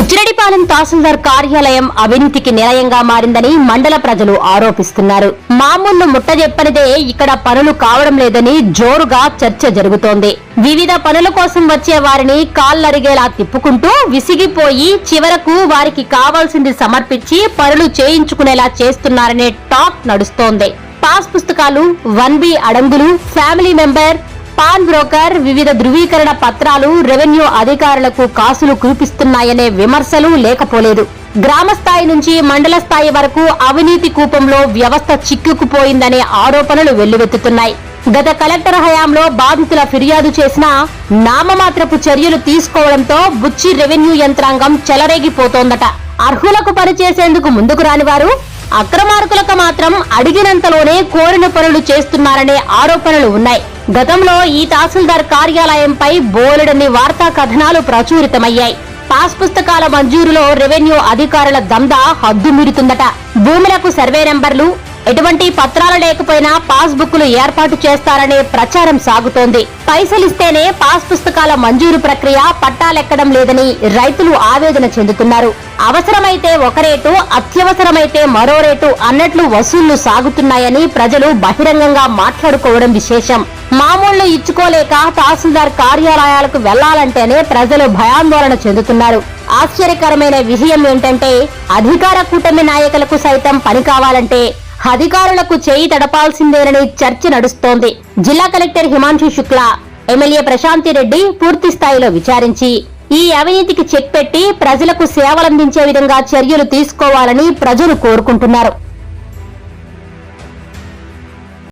బుచ్చిరెడ్డిపాలెం తహసీల్దార్ కార్యాలయం అవినీతికి నిలయంగా మారిందని మండల ప్రజలు ఆరోపిస్తున్నారు. మామూలు ముట్టజెప్పనిదే ఇక్కడ పనులు కావడం లేదని జోరుగా చర్చ జరుగుతోంది. వివిధ పనుల కోసం వచ్చే వారిని కాళ్ళరిగేలా తిప్పుకుంటూ విసిగిపోయి చివరకు వారికి కావాల్సింది సమర్పించి పనులు చేయించుకునేలా చేస్తున్నారనే టాక్ నడుస్తోంది. పాస్ పుస్తకాలు వన్ బి అడంగులు ఫ్యామిలీ మెంబర్ పాన్ బ్రోకర్ వివిధ ధృవీకరణ పత్రాలు రెవెన్యూ అధికారులకు కాసులు కురిపిస్తున్నాయనే విమర్శలు లేకపోలేదు. గ్రామ స్థాయి నుంచి మండల స్థాయి వరకు అవినీతి కూపంలో వ్యవస్థ చిక్కుకుపోయిందనే ఆరోపణలు వెల్లువెత్తుతున్నాయి. గత కలెక్టర్ హయాంలో బాధితుల ఫిర్యాదు చేసినా నామమాత్రపు చర్యలు తీసుకోవడంతో బుచ్చి రెవెన్యూ యంత్రాంగం చెలరేగిపోతోందట. అర్హులకు పనిచేసేందుకు ముందుకు రాని వారు అక్రమార్కులకు మాత్రం అడిగినంతలోనే కోరిన పనులు చేస్తున్నారనే ఆరోపణలు ఉన్నాయి. గతంలో ఈ తహసీల్దార్ కార్యాలయంపై బోలెడన్ని వార్తా కథనాలు ప్రచురితమయ్యాయి. పాస్ పుస్తకాల మంజూరులో రెవెన్యూ అధికారుల దందా హద్దుమీరుతుందట భూములకు సర్వే నెంబర్లు ఎటువంటి పత్రాలు లేకపోయినా పాస్ బుక్లు ఏర్పాటు చేస్తారనే ప్రచారం సాగుతోంది. పైసలిస్తేనే పాస్ పుస్తకాల మంజూరు ప్రక్రియ పట్టాలెక్కడం లేదని రైతులు ఆవేదన చెందుతున్నారు. అవసరమైతే ఒక రేటు అత్యవసరమైతే మరో రేటు అన్నట్లు వసూళ్ళు సాగుతున్నాయని ప్రజలు బహిరంగంగా మాట్లాడుకోవడం విశేషం. మామూళ్ళు ఇచ్చుకోలేక తహసీల్దార్ కార్యాలయాలకు వెళ్ళాలంటేనే ప్రజలు భయాందోళన చెందుతున్నారు. ఆశ్చర్యకరమైన విషయం ఏంటంటే అధికార కూటమి నాయకులకు సైతం పని కావాలంటే అధికారులకు చేయి తడపాల్సిందేనని చర్చ నడుస్తోంది. జిల్లా కలెక్టర్ హిమాంశు శుక్లా ఎమ్మెల్యే ప్రశాంతి రెడ్డి పూర్తి స్థాయిలో విచారించి ఈ అవినీతికి చెక్ పెట్టి ప్రజలకు సేవలందించే విధంగా చర్యలు తీసుకోవాలని ప్రజలు కోరుకుంటున్నారు.